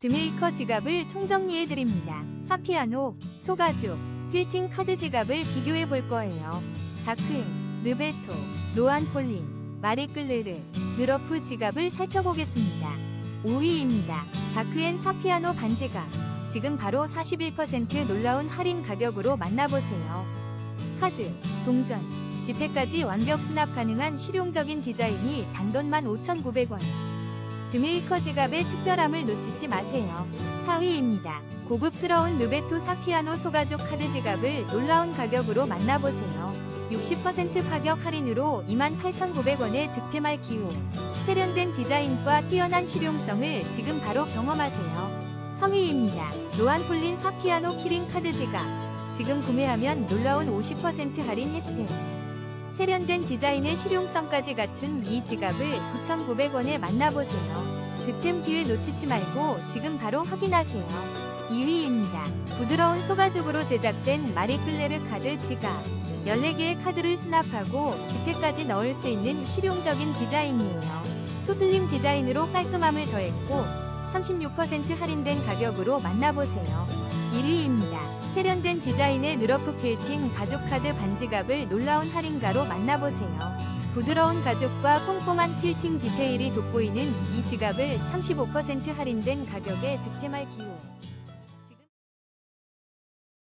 드메이커 지갑을 총정리해 드립니다. 사피아노, 소가죽, 필팅 카드 지갑을 비교해 볼 거예요. 자크엔, 르베토, 로안 폴린, 마리끌르르, 느러프 지갑을 살펴보겠습니다. 5위입니다. 자크엔 사피아노 반지갑. 지금 바로 41% 놀라운 할인 가격으로 만나보세요. 카드, 동전, 지폐까지 완벽 수납 가능한 실용적인 디자인이 단돈만 5,900원. 드메이커 지갑의 특별함을 놓치지 마세요. 4위입니다. 고급스러운 르베토 사피아노 소가죽 카드 지갑을 놀라운 가격으로 만나보세요. 60% 가격 할인으로 28,900원에 득템할 기호. 세련된 디자인과 뛰어난 실용성을 지금 바로 경험하세요. 3위입니다. 로안 폴린 사피아노 키링 카드 지갑. 지금 구매하면 놀라운 50% 할인 혜택. 세련된 디자인의 실용성까지 갖춘 이 지갑을 9,900원에 만나보세요. 득템 기회 놓치지 말고 지금 바로 확인하세요. 2위입니다. 부드러운 소가죽으로 제작된 마리끌레르 카드 지갑. 14개의 카드를 수납하고 지폐까지 넣을 수 있는 실용적인 디자인이에요. 초슬림 디자인으로 깔끔함을 더했고 36% 할인된 가격으로 만나보세요. 1위입니다. 세련된 디자인의 느러프 필팅 가죽 카드 반지갑을 놀라운 할인가로 만나보세요. 부드러운 가죽과 꼼꼼한 필팅 디테일이 돋보이는 이 지갑을 35% 할인된 가격에 득템할 기호.